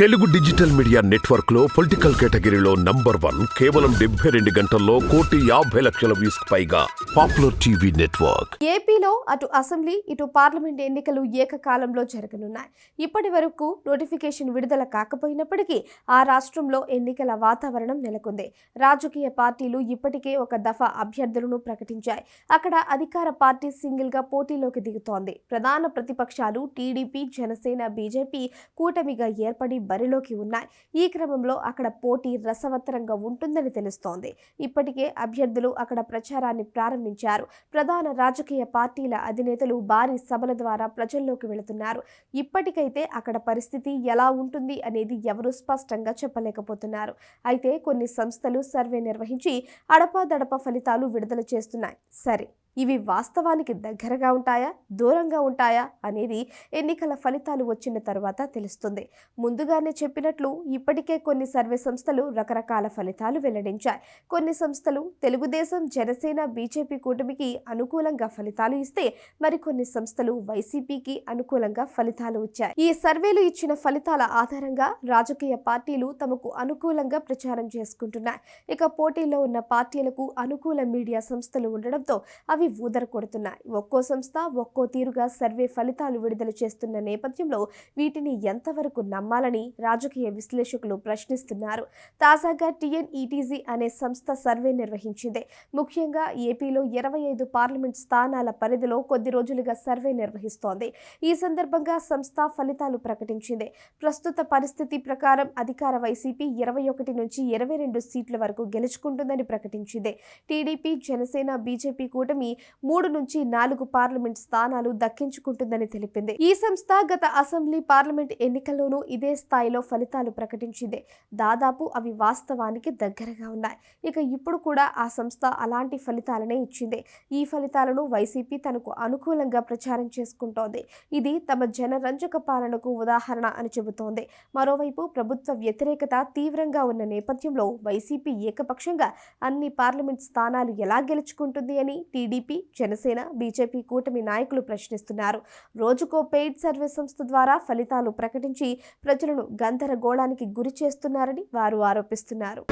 Telugu digital media నెట్వర్క్లో political కేటగిరీలో number one కేవలం డెబ్బై రెండు గంటల్లో కోటి యాభై లక్షల వ్యూస్ పైగా పాపులర్ టీవీ నెట్వర్క్. ఏపీలో అటు అసెంబ్లీ ఇటు పార్లమెంట్ ఎన్నికలు ఏకకాలంలో జరగనున్నాయి. ఇప్పటి వరకు నోటిఫికేషన్ విడుదల కాకపోయినప్పటికీ ఆ రాష్ట్రంలో ఎన్నికల వాతావరణం నెలకొంది. రాజకీయ పార్టీలు ఇప్పటికే ఒక దఫా అభ్యర్థులను ప్రకటించాయి. అక్కడ అధికార పార్టీ సింగిల్గా పోటీలోకి దిగుతోంది. ప్రధాన ప్రతిపక్షాలు టీడీపీ జనసేన బీజేపీ కూటమిగా ఏర్పడి బరిలోకి ఉన్నాయి. ఈ క్రమంలో అక్కడ పోటీ రసవత్తరంగా ఉంటుందని తెలుస్తోంది. ఇప్పటికే అభ్యర్థులు అక్కడ ప్రచారాన్ని ప్రారంభించారు. ప్రధాన రాజకీయ పార్టీల అధినేతలు భారీ సభల ద్వారా ప్రజల్లోకి వెళుతున్నారు. ఇప్పటికైతే అక్కడ పరిస్థితి ఎలా ఉంటుంది అనేది ఎవరూ స్పష్టంగా చెప్పలేకపోతున్నారు. అయితే కొన్ని సంస్థలు సర్వే నిర్వహించి అడపాదడప ఫలితాలు విడుదల చేస్తున్నాయి. సరే. ఇవి వాస్తవానికి దగ్గరగా ఉంటాయా? దూరంగా ఉంటాయా? అనేది ఎన్నికల ఫలితాలు వచ్చిన తర్వాత తెలుస్తుంది. ముందుగానే చెప్పినట్లు ఇప్పటికే కొన్ని సర్వే సంస్థలు రకరకాల ఫలితాలు వెల్లడించాయి. కొన్ని సంస్థలు తెలుగుదేశం జనసేన బీజేపీ కూటమికి అనుకూలంగా ఫలితాలు ఇస్తే మరికొన్ని సంస్థలు వైసీపీకి అనుకూలంగా ఫలితాలు వచ్చాయి. ఈ సర్వేలు ఇచ్చిన ఫలితాల ఆధారంగా రాజకీయ పార్టీలు తమకు అనుకూలంగా ప్రచారం చేసుకుంటున్నాయి. ఇక పోటీలో ఉన్న పార్టీలకు అనుకూల మీడియా సంస్థలు ఉండడంతో అవి ఊదర కొడుతున్నాయి ఒక్కో సంస్థ ఒక్కో తీరుగా సర్వే ఫలితాలు విడుదల చేస్తున్న నేపథ్యంలో వీటిని ఎంతవరకు నమ్మాలని రాజకీయ విశ్లేషకులు ప్రశ్నిస్తున్నారు. తాజాగా టీఎన్ఈటీజీ అనే సంస్థ సర్వే నిర్వహించింది. ముఖ్యంగా ఏపీలో ఇరవై ఐదు పార్లమెంట్ స్థానాల పరిధిలో కొద్ది రోజులుగా సర్వే నిర్వహిస్తోంది. ఈ సందర్భంగా సంస్థ ఫలితాలు ప్రకటించింది. ప్రస్తుత పరిస్థితి ప్రకారం అధికార వైసీపీ ఇరవై ఒకటి నుంచి ఇరవై రెండు సీట్ల వరకు గెలుచుకుంటుందని ప్రకటించింది. టీడీపీ జనసేన బీజేపీ కూటమి మూడు నుంచి నాలుగు పార్లమెంట్ స్థానాలు దక్కించుకుంటుందని తెలిపింది. ఈ సంస్థ గత అసెంబ్లీ పార్లమెంట్ ఎన్నికల్లోనూ ఇదే స్థాయిలో ఫలితాలు ప్రకటించింది. దాదాపు అవి వాస్తవానికి దగ్గరగా ఉన్నాయి. ఇక ఇప్పుడు కూడా ఆ సంస్థ అలాంటి ఫలితాలనే ఇచ్చింది. ఈ ఫలితాలను వైసీపీ తనకు అనుకూలంగా ప్రచారం చేసుకుంటోంది. ఇది తమ జనరంజక పాలనకు ఉదాహరణ అని చెబుతోంది. మరోవైపు ప్రభుత్వ వ్యతిరేకత తీవ్రంగా ఉన్న నేపథ్యంలో వైసీపీ ఏకపక్షంగా అన్ని పార్లమెంట్ స్థానాలు ఎలా గెలుచుకుంటుంది అని టీడీపీ జనసేన బీజేపీ కూటమి నాయకులు ప్రశ్నిస్తున్నారు. రోజుకో పెయిడ్ సర్వే సంస్థ ద్వారా ఫలితాలు ప్రకటించి ప్రజలను గందరగోళానికి గురి చేస్తున్నారని వారు ఆరోపిస్తున్నారు.